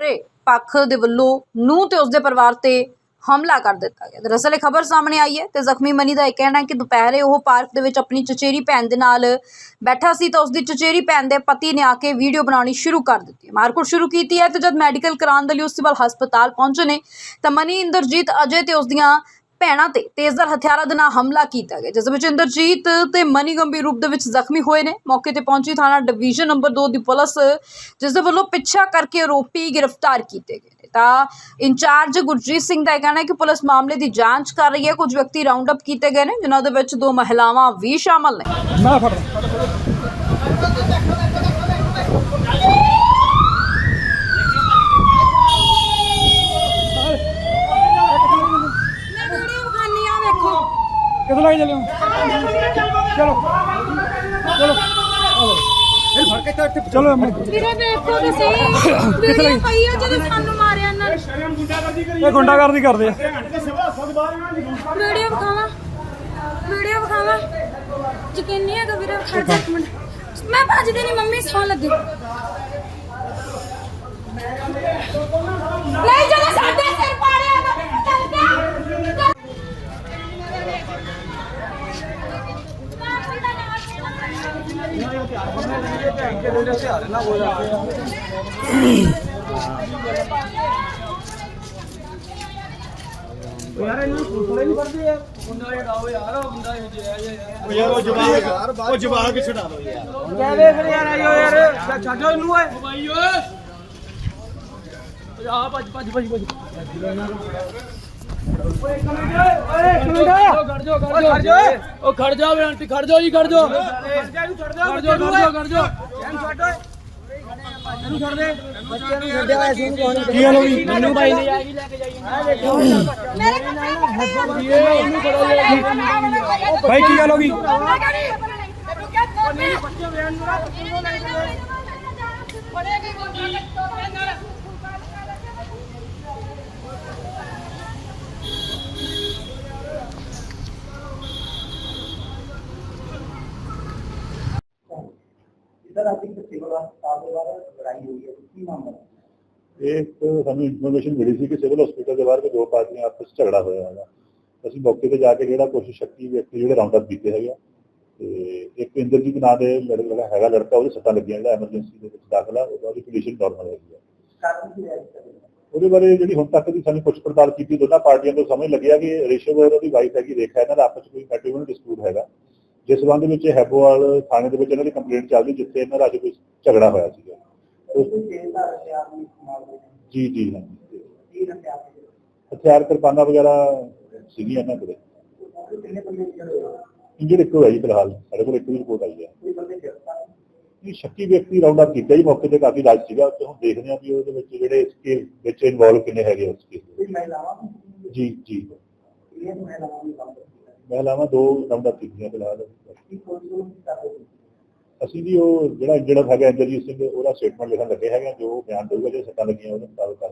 ਰੇ ਪੱਖ ਦੇ ਵੱਲੋਂ ਨੂੰ ਤੇ ਉਸਦੇ ਪਰਿਵਾਰ ਤੇ ਹਮਲਾ ਕਰ ਦਿੱਤਾ ਗਿਆ। ਦਰਅਸਲ ਇਹ ਖਬਰ ਸਾਹਮਣੇ ਆਈ ਹੈ ਤੇ ਜ਼ਖਮੀ ਮਨੀ ਦਾ ਇਹ ਕਹਿਣਾ ਹੈ ਕਿ ਦੁਪਹਿਰੇ ਉਹ ਪਾਰਕ ਦੇ ਵਿੱਚ ਆਪਣੀ ਚਚੇਰੀ ਭੈਣ ਦੇ ਨਾਲ ਬੈਠਾ ਸੀ ਤਾਂ ਉਸਦੀ ਚਚੇਰੀ ਭੈਣ ਦੇ ਪਤੀ ਨੇ ਆ ਕੇ ਵੀਡੀਓ ਬਣਾਉਣੀ ਸ਼ੁਰੂ ਕਰ ਦਿੱਤੀ ਹੈ। ਮਾਰਕੁੱਟ ਸ਼ੁਰੂ ਕੀਤੀ ਹੈ ਤੇ ਜਦ ਮੈਡੀਕਲ ਕਰਾਉਣ ਦੇ ਲਈ ਉਸ ਸਿਵਲ ਹਸਪਤਾਲ ਪਹੁੰਚੇ ਨੇ ਤਾਂ ਮਨੀ, ਇੰਦਰਜੀਤ, ਅਜੇ ਤੇ ਉਸਦੀਆਂ ਭੈਣਾਂ ਤੇ ਤੇਜ਼ਧਾਰ ਹਥਿਆਰਾਂ ਦੇ ਨਾਲ ਹਮਲਾ ਕੀਤਾ ਗਿਆ, ਜਿਸ ਵਿੱਚ ਇੰਦਰਜੀਤ ਤੇ ਮਨੀ ਗੰਭੀਰ ਰੂਪ ਦੇ ਵਿੱਚ ਜ਼ਖਮੀ ਹੋਏ ਨੇ। ਮੌਕੇ ਤੇ ਪਹੁੰਚੀ ਥਾਣਾ ਡਿਵੀਜ਼ਨ ਨੰਬਰ 2 ਦੀ ਪੁਲਿਸ, ਜਿਸ ਦੇ ਵੱਲੋਂ ਪਿੱਛਾ ਕਰਕੇ ਆਰੋਪੀ ਗ੍ਰਿਫਤਾਰ ਕੀਤੇ ਗਏ ਨੇ। ਤਾਂ ਇੰਚਾਰਜ ਗੁਰਜੀਤ ਸਿੰਘ ਦਾ ਇਹ ਕਹਿਣਾ ਹੈ ਕਿ ਪੁਲਿਸ ਮਾਮਲੇ ਦੀ ਜਾਂਚ ਕਰ ਰਹੀ ਹੈ। ਕੁਝ ਵਿਅਕਤੀ ਰਾਉਂਡ ਅਪ ਕੀਤੇ ਗਏ ਨੇ, ਜਿਨ੍ਹਾਂ ਦੇ ਵਿੱਚ ਦੋ ਮਹਿਲਾਵਾਂ ਵੀ ਸ਼ਾਮਲ ਨੇ ਮੈਂ ਫੜ ਮੈਂ ਵੀਡੀਓ ਵਿਖਾਨੀ ਆ ਵੇਖੋ ਕੇ ਚੱਲੇ। ਹੋ ਚਲੋ। ਚਲੋ। ਇਹ ਫੜ ਕੇ ਤੇ ਚਲੋ ਮੈਂ ਵੀਰੇ ਵੇਖੋ ਤੇ ਸਹੀ ਵੀਡੀਓ ਪਈ ਆ ਜਦੋਂ ਸਾਨੂੰ ਮਾਰਿਆ ਇਹਨਾਂ ਨੇ। ਇਹ ਗੁੰਡਾਗਰਦੀ ਕਰਦੇ ਆ। ਵੀਡੀਓ ਵਿਖਾਵਾਂ? ਵੀਡੀਓ ਵਿਖਾਵਾਂ? ਯਕੀਨ ਨਹੀਂ ਹੈਗਾ ਵੀਰੇ? ਖੜ ਜਾ ਇੱਕ ਮਿੰਟ। ਮੈਂ ਭੱਜਦੀ ਨਹੀਂ ਮੰਮੀ ਸੌ ਲੱਗੇ। ਯਾਰ ਉਹ ਜਵਾਬ ਉਹ ਜਵਾਬ ਛਡਾ ਦੋ ਯਾਰ। ਕਹਿ ਵੇਖ ਯਾਰ ਆਇਓ ਯਾਰ। ਛੱਡੋ ਇਹਨੂੰ ਓਏ। ਭਾਈ ਓਏ। ਆ ਭੱਜ ਭੱਜ ਭੱਜ ਭੱਜ। ਇੱਕ ਮਿੰਟ ਖੜ ਜਾ ਖੜ ਜਾ ਖੜ ਜਾ ਉਹ ਖੜ ਜਾ ਵੇ ਆਂਟੀ ਖੜ ਜਾ ਜੀ ਖੜ ਜਾ ਖੜ ਜਾ ਖੜ ਜਾ ਖੜ ਜਾ ਕੀ ਹਾਲ ਹੋ ਗਈ? ਮੈਨੂੰ ਭਾਈ ਨੇ ਜਾਏਗੀ ਲੈ ਕੇ ਜਾਈਏ ਮੇਰੇ ਕੱਪੜੇ ਇਹ ਉਹਨੂੰ ਖੜਾ ਲੈ ਭਾਈ ਕੀ ਗੱਲ ਹੋ। ਗਈ ਇਹ ਇੱਕ ਸਾਨੂੰ ਇਨਫੋਰਮੇਸ਼ਨ ਮਿਲੀ ਸੀ ਕਿ ਸਿਵਲ ਹਸਪੀਟਲ ਦੇ ਬਾਹਰ ਕੋਈ ਦੋ ਪਾਰਟੀਆਂ ਆਪਸ ਵਿੱਚ ਝਗੜਾ ਹੋਇਆ ਹੈਗਾ। ਅਸੀਂ ਮੌਕੇ ਤੇ ਜਾ ਕੇ ਜਿਹੜਾ ਕੁਝ ਸ਼ੱਕੀ ਵਿਅਕਤੀ ਜਿਹੜੇ ਰਾਉਂਡ ਅਪ ਕੀਤੇ ਹੈਗੇ ਆ ਤੇ ਇੱਕ ਇੰਦਰਜੀਤ ਨਾਂ ਦੇ ਲੜਕਾ ਹੈਗਾ ਲੜਕਾ ਉਹਦੇ ਸੱਟਾਂ ਲੱਗੀਆਂ ਜਿਹੜਾ ਐਮਰਜੈਂਸੀ ਦੇ ਵਿੱਚ ਦਾਖਲ ਆ ਉਹਦੀ ਕੰਡੀਸ਼ਨ ਨਾਰਮਲ ਹੈਗੀ ਆ। ਉਹਦੇ ਬਾਰੇ ਜਿਹੜੀ ਹੁਣ ਤੱਕ ਦੀ ਸਾਨੂੰ ਪੁੱਛ ਪੜਤਾਲ ਕੀਤੀ ਦੋਨਾਂ ਪਾਰਟੀਆਂ ਤੋਂ ਸਮਝ ਲੱਗਿਆ ਕਿ ਰਿਸ਼ਵ ਔਰ ਉਹਦੀ ਵਾਈਫ ਹੈਗੀ ਰੇਖਾ ਇਹਨਾਂ ਦਾ ਆਪਸ ਵਿੱਚ ਕੋਈ ਮੈਟਰੀਮੋਨੀਅਲ ਡਿਸਪਿਊਟ ਹੈਗਾ। ਜਿਸ ਸੰਬੰਧ ਵਿੱਚ ਹੈਬੋਵਾਲ ਥਾਣੇ ਦੇ ਵਿੱਚ ਇਹਨਾਂ ਦੀ ਕੰਪਲੇਂਟ ਚੱਲਦੀ ਜਿੱਥੇ ਇਹਨਾਂ ਦਾ ਅੱਜ ਕੋਈ ਝਗੜਾ ਹੋਇਆ ਸੀਗਾ। ਜੀ ਜੀ ਹਾਂਜੀ ਹਥਿਆਰ ਕਿਰਪਾਨਾਂ ਵਗੈਰਾ ਸੀਗੀਆਂ ਇਹਨਾਂ ਕੋਲੇ। ਇੰਜਰ ਇੱਕੋ ਹੈ ਜੀ ਫਿਲਹਾਲ। ਸਾਡੇ ਕੋਲ ਇੱਕ ਵੀ ਰਿਪੋਰਟ ਆਈ ਹੈ। ਇਹ ਸ਼ੱਕੀ ਵਿਅਕਤੀ ਰਾਉਂਡ ਅਪ ਕੀਤਾ ਜੀ। ਮੌਕੇ ਤੇ ਕਾਫੀ ਰਾਜ ਸੀਗਾ। ਤੇ ਹੁਣ ਦੇਖਦੇ ਹਾਂ ਵੀ ਉਹਦੇ ਵਿੱਚ ਜਿਹੜੇ ਇਸ ਕੇਸ ਵਿੱਚ ਇਨਵੋਲਵ ਕਿੰਨੇ ਹੈਗੇ ਉਸ ਕੇਸ। ਜੀ ਜੀ। ਮਹਿਲਾਵਾਂ ਦੋ ਰਾਉਂਡ ਅਪ ਕੀਤੀਆਂ ਫਿਲਹਾਲ। ਅਸੀਂ ਜੀ ਉਹ ਜਿਹੜਾ ਜਿਹੜਾ ਹੈਗਾ ਇੰਦਰਜੀਤ ਸਿੰਘ, ਉਹਦਾ ਸਟੇਟਮੈਂਟ ਲਿਖਣ ਲੱਗੇ ਹੈਗਾ ਜੋ ਬਿਆਨ ਦੇਊਗਾ, ਜੇ ਸੱਟਾਂ ਲੱਗੀਆਂ, ਉਹਦੇ ਮੁਤਾਬਕ ਕਰ